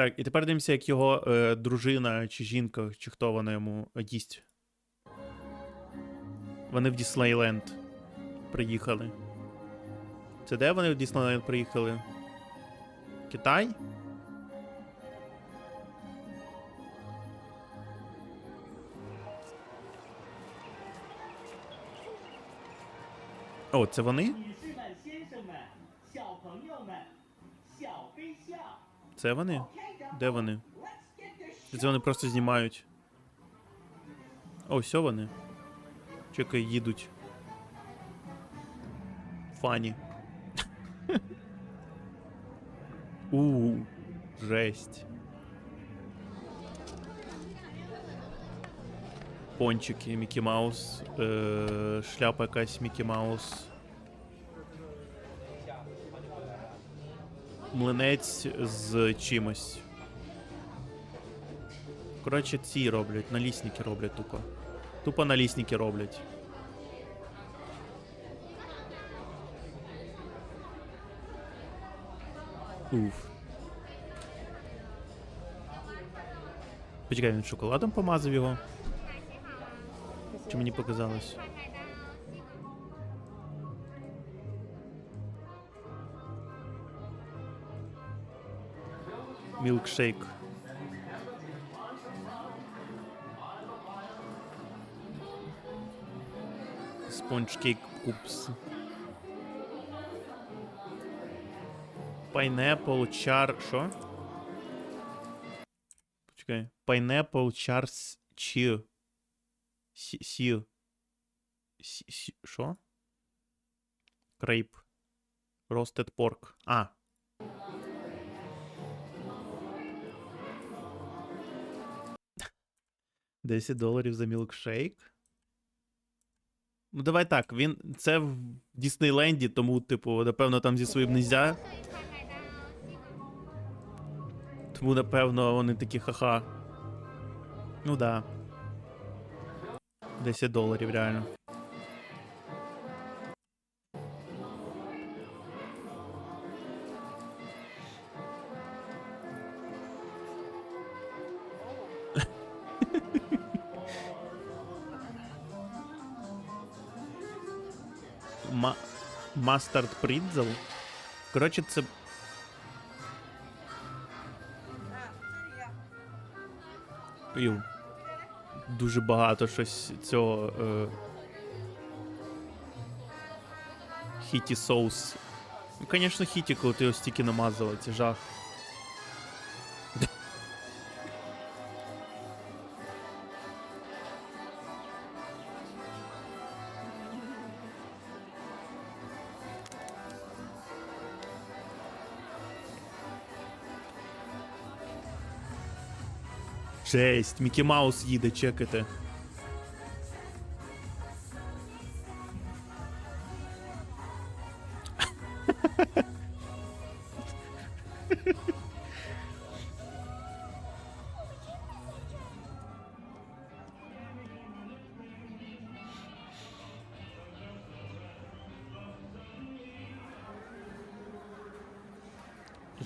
Так, і тепер дивимося, як його е, дружина чи жінка, чи хто вона йому їсть. Вони в Діснейленд приїхали. Це де вони в Діснейленд приїхали? Китай? О, це вони? Це вони? Де вони? Це вони просто знімають? О, все вони. Чекай, їдуть. Фані. У, жесть. Пончики, Мікі Маус, е, шляпа якась Мікі Маус. Млинець з чимось. Коротше, ці роблять, налісники роблять тупо. Тупо налісники роблять. Уф. Почекай, він шоколадом помазав його? Чи мені показалось? Мілкшейк. Спонж кейк купс. Пайнепл чар. Що? Почекай. Пайнепл чарс. Сі. сі- Що? Крейп. Ростед порк. А. Десять доларів за мілкшейк. Ну, давай так, він. Це в Діснейленді, тому, типу, напевно, там зі своїм нельзя. Тому, напевно, вони такі ха-ха. Ну да. 10 доларів, реально. Mustard Pretzel. Коротше, це. Ю. Дуже багато щось цього. Е... Хіті соус. Ну, звісно, хіті, коли ти його стільки намазала, це жах. Жесть, Мікі Маус їде, чекайте.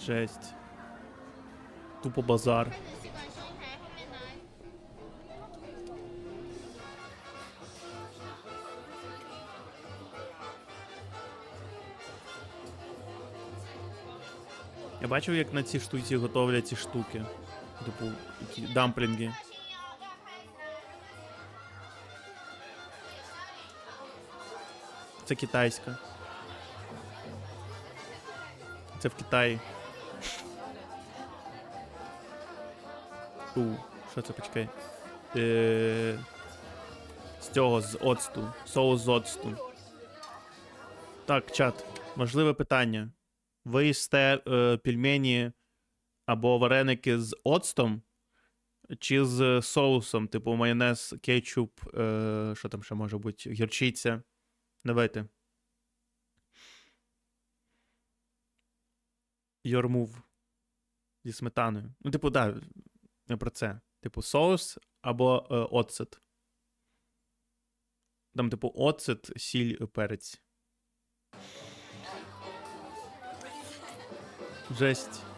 Жесть. Тупо базар. Я бачив, як на цій штуці готовлять ці штуки. Типу, дамплінги. Це китайська. Це в Китаї. У, що це почекай? Е, з цього, з оцту. Соус з оцту. Так, чат. Важливе питання. Ви їсте е, пельмені або вареники з оцтом, чи з соусом, типу майонез, кетчуп, е, що там ще може бути, гірчиця. Давайте. Your move. Зі сметаною. Ну, типу, да, я про це. Типу, соус або е, оцет. Там, типу, оцет, сіль, перець. Жесть.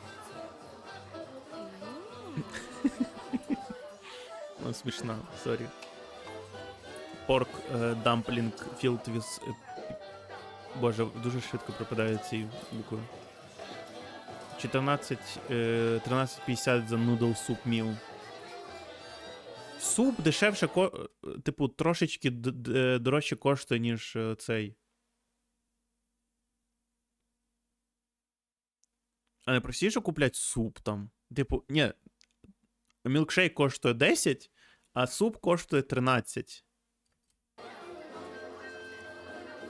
Ну, смішна, сорі. Порк дамплінг філд віз. Боже, дуже швидко пропадає ці букви. 14, е, 13,50 за нудл суп міл. Суп дешевше, е, типу, трошечки д- дорожче коштує, ніж е, цей. А не простіше куплять суп там. Типу, ні. Мілкшейк коштує 10, а суп коштує 13.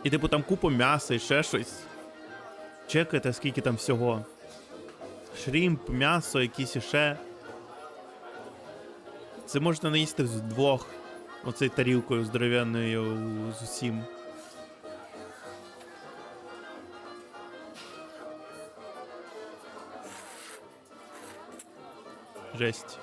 І, типу, там купа м'яса і ще щось. Чекайте, скільки там всього. Шрімп, м'ясо, якісь іще. Це можна наїсти з двох. Оцей тарілкою здоров'яною з усім. Жесть.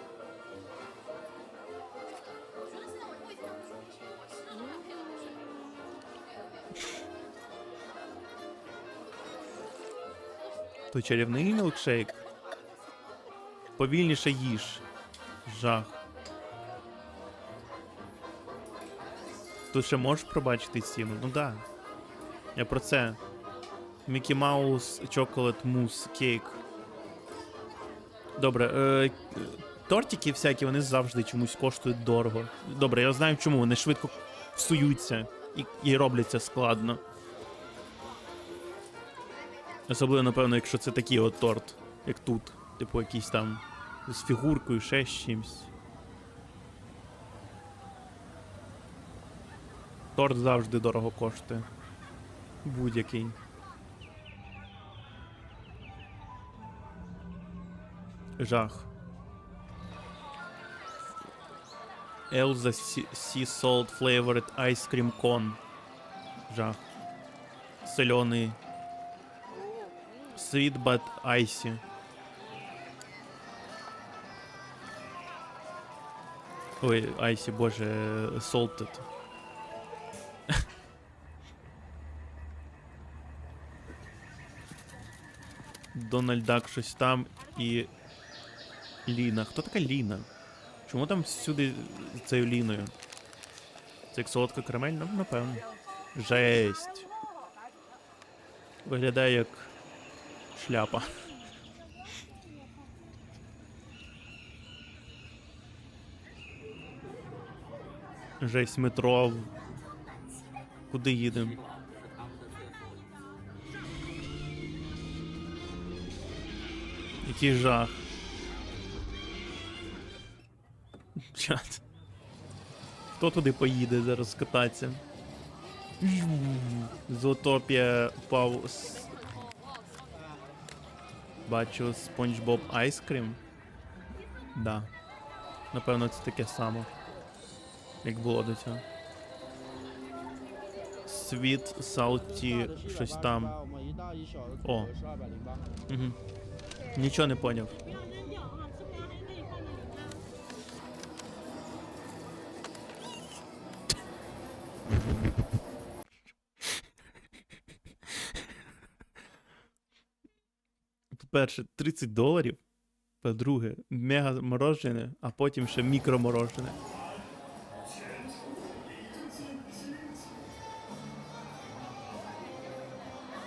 То чарівний мілкшейк. Повільніше їж. Жах. Тут ще можеш пробачити ціну? Ну да. Я про це. Мікі Маус Chocolate Mousse Cake. Добре, е, тортики всякі, вони завжди чомусь коштують дорого. Добре, я знаю чому. Вони швидко псуються і, і робляться складно. Особливо, напевно, якщо це такий от торт, як тут. Типу якийсь там з фігуркою, ще з чимсь. Торт завжди дорого коштує. Будь-який. Жах. Elza Sea Salt Flavored Ice Cream Cone. Жах. Соленый. Sweet but icy. Ой, icy, боже, э, salted. Дональд Дак щось там і Ліна. Хто така Ліна? Чому там всюди цією Ліною? Це як солодка карамель? Ну, напевно. Жесть. Виглядає як шляпа. Жесть метро. Куди їдемо? Який жах. Чат. Хто туди поїде зараз кататися? Зоотопія впав. з- Бачу Спонж Боб Айскрім. Да. Напевно, це таке саме. Як було до цього. Світ, салті, щось там. О. Угу. Нічого не поняв. По-перше, 30 доларів. По-друге, мега морожене, а потім ще мікроморожене.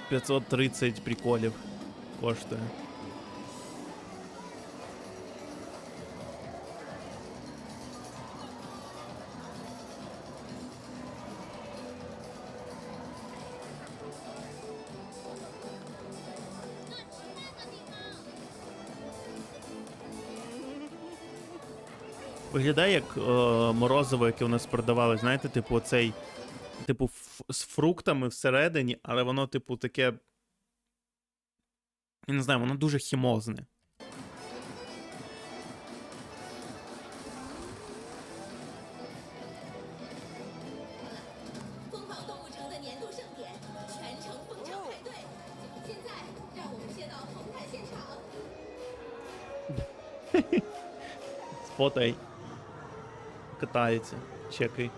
П'ятсот тридцять приколів коштує. Виглядає як е, морозиво, яке у нас продавали, знаєте, типу, оцей. Типу, ф- з фруктами всередині, але воно, типу, таке. Я не знаю, воно дуже хімозне. “疯 Катається. Чекай.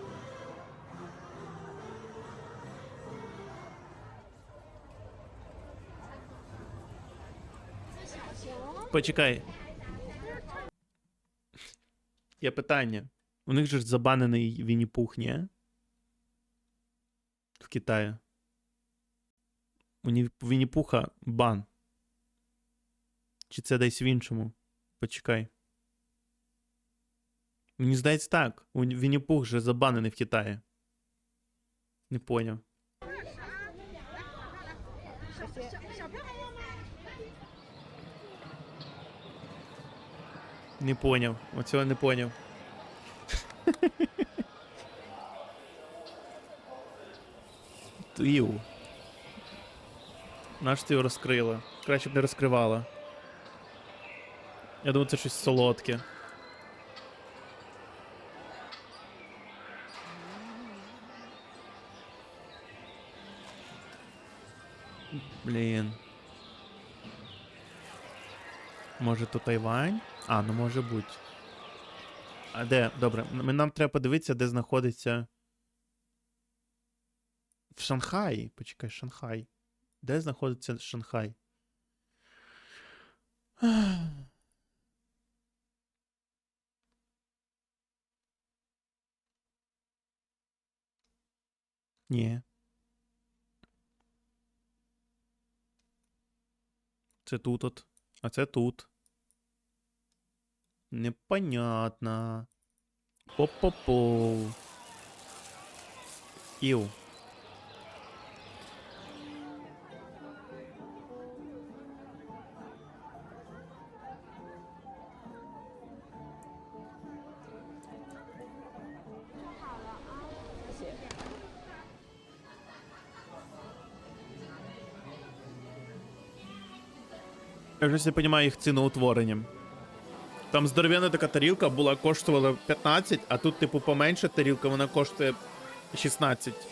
Почекай. Є питання. У них же ж забанений Вінні-Пух, ні? В Китаї. У Ні- Вінні-Пуха бан. Чи це десь в іншому? Почекай. Мені здається так. У Вінні-Пух же забанений в Китаї. Не поняв. Не поняв. Оцього не поняв. Іу. Наш ти його розкрила. Краще б не розкривала. Я думаю, це щось солодке. Блін. Може то Тайвань? А, ну може бути. А де? Добре, нам треба подивитися, де знаходиться. В Шанхаї. Почекай, Шанхай. Де знаходиться Шанхай? Ні. Це тут от. А це тут. Непонятно. Поп-поп-поу. Іу. Я вже не розумію їх ціноутворенням. Там здоров'яна така тарілка була, коштувала 15, а тут, типу, поменша тарілка, вона коштує 16.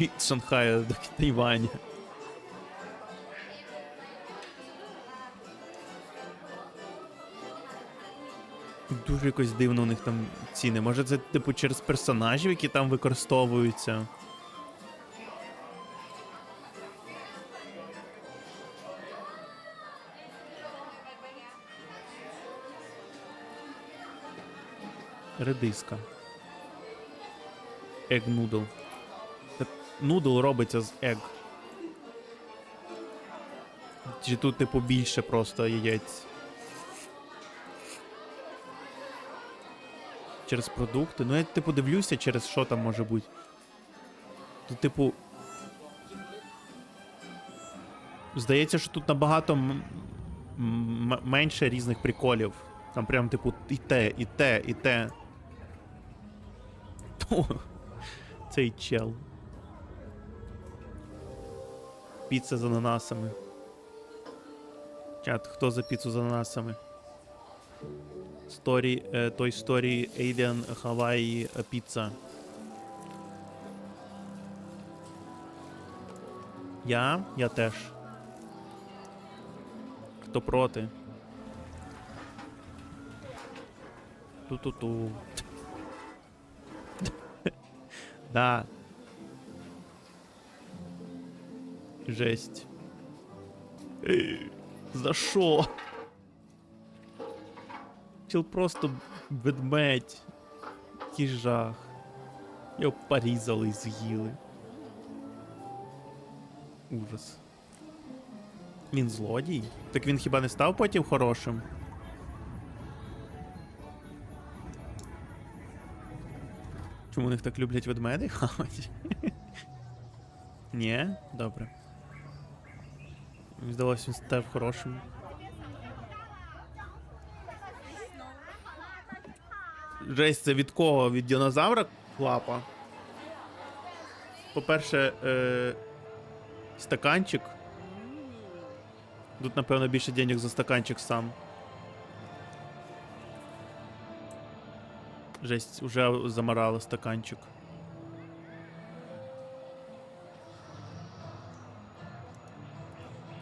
Від Шанхая до Тайваня. Дуже якось дивно у них там ціни. Може це, типу, через персонажів, які там використовуються. Редиска. Noodle. Та Нудл робиться з egg. Чи тут, типу, більше просто яєць. Через продукти. Ну, я, типу, дивлюся, через що там може бути. Тут, типу. Здається, що тут набагато менше різних приколів. Там прям, типу, і те, і те, і те. О, Цей чел. Піца з ананасами. Чат, хто за піцу з ананасами? Story, е, Toy Story Alien Hawaii Pizza. Я? Я теж. Хто проти? Ту-ту-ту. да. Жесть. За що? Чел просто ведмедь. Який жах. Його порізали і з'їли. Ужас. Він злодій? Так він хіба не став потім хорошим? Чому них так люблять ведмедей хавать? Ні? Добре. Мені здалося, він став хорошим. Жесть, це від кого? Від динозавра клапа? По-перше, е- стаканчик. Тут, напевно, більше денег за стаканчик сам. Жесть, уже заморали стаканчик.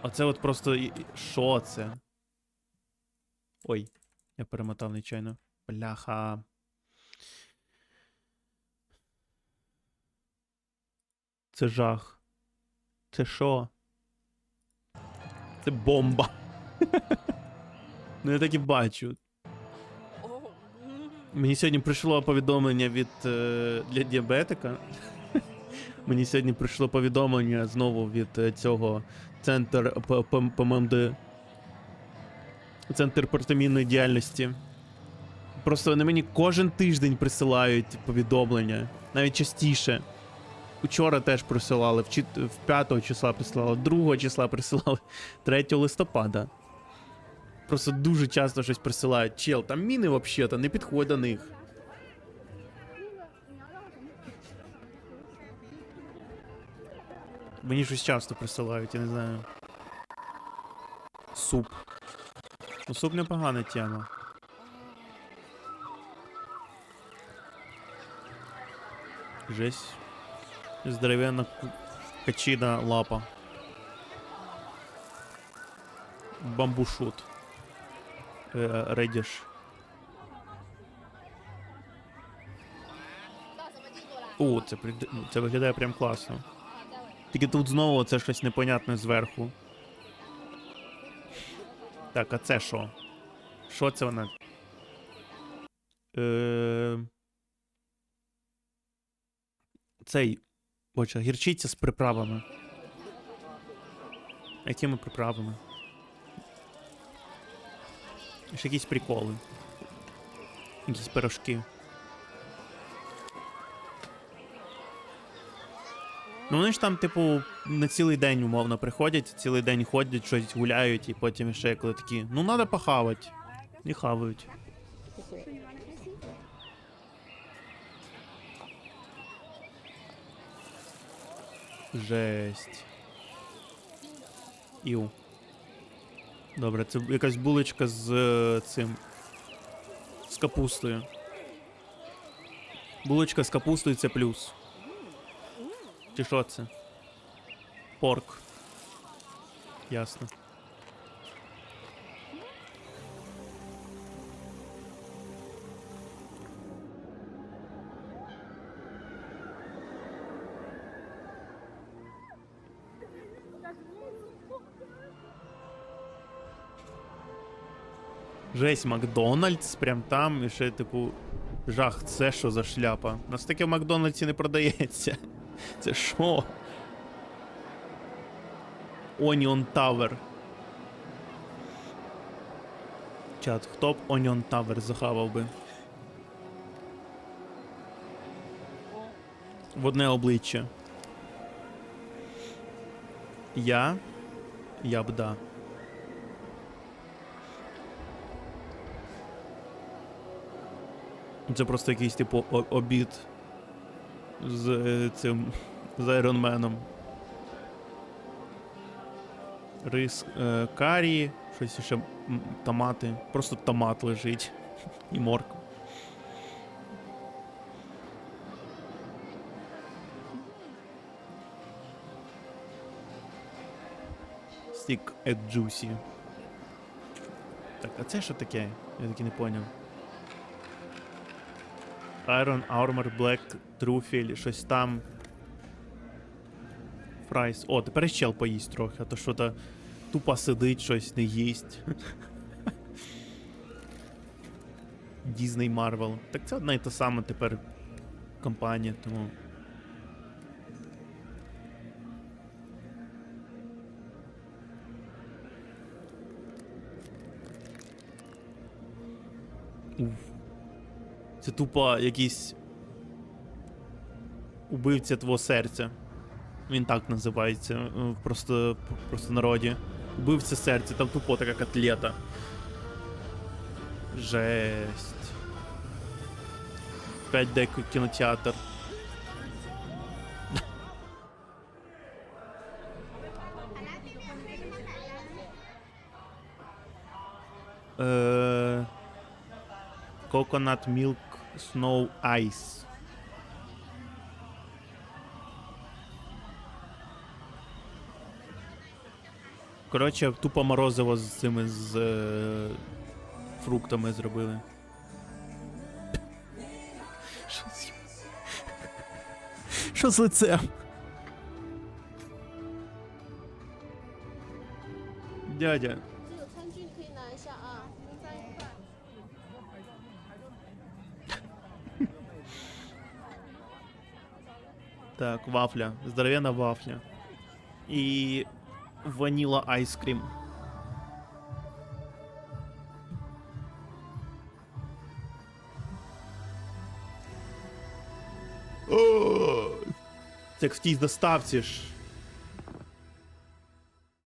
Оце от просто. Що це? Ой, я перемотав нечайно. Бляха. Це жах. Це що? Це бомба. ну я так і бачу. Мені сьогодні прийшло повідомлення від е, для діабетика. Мені сьогодні прийшло повідомлення знову від е, цього центр П- П- ПММД. Центр протимінної діяльності. Просто вони мені кожен тиждень присилають повідомлення, навіть частіше. Учора теж присилали, в, чит- в 5 числа присилали, 2 числа присилали, 3 листопада. Просто дуже часто щось присилають. Чел, там міни взагалі-то, не підходь до них. Мені щось часто присилають, я не знаю. Суп. Ну, суп непогана тема. Жесть. Ку- качина лапа. Бамбушут. Е, Редіш. О, це, ну, це виглядає прям класно. Тільки тут знову це щось непонятне зверху. Так, а це що? Що це вона? Е... Цей. Боже, гірчиця з приправами. Якими приправами? Ще якісь приколи. Якісь пирожки. Ну вони ж там, типу, на цілий день умовно приходять, цілий день ходять, щось гуляють, і потім ще коли такі, ну надо похавати. І хавають. Жесть. Іу. Добре, це якась булочка з е, цим. З капустою. Булочка з капустою це плюс. Чи що це? Порк. Ясно. Жесть, Макдональдс прям там і ще, типу, жах, це що за шляпа? У нас таке в Макдональдсі не продається. Це що? Onion Tower. Чат, хто б Onion Tower захавав би? В одне обличчя. Я. Я б да. Це просто якийсь типу обід з е, цим з айронменом. Рис е, карі, щось ще томати. Просто томат лежить. І морква. Стік at. Так, а це що таке? Я таки не поняв. Iron Armor Black Truffle, щось там. Фрайс. О, тепер ще поїсть трохи, а то що то тупо сидить, щось не їсть. Дізней Марвел. Так це одна і та сама тепер компанія, тому. Це тупо якийсь убивця твого серця. Він так називається е, в просто, просто народі. Убивця серця, там тупо така котлета. Жесть. 5D кінотеатр. Е, Coconut Milk Snow Ice. Коротше, тупо морозиво з цими з е, фруктами зробили. Що з... Лицем? Дядя. Так, вафля. Здоровенна вафля. І ваніла айскрім. Це як в тій доставці ж.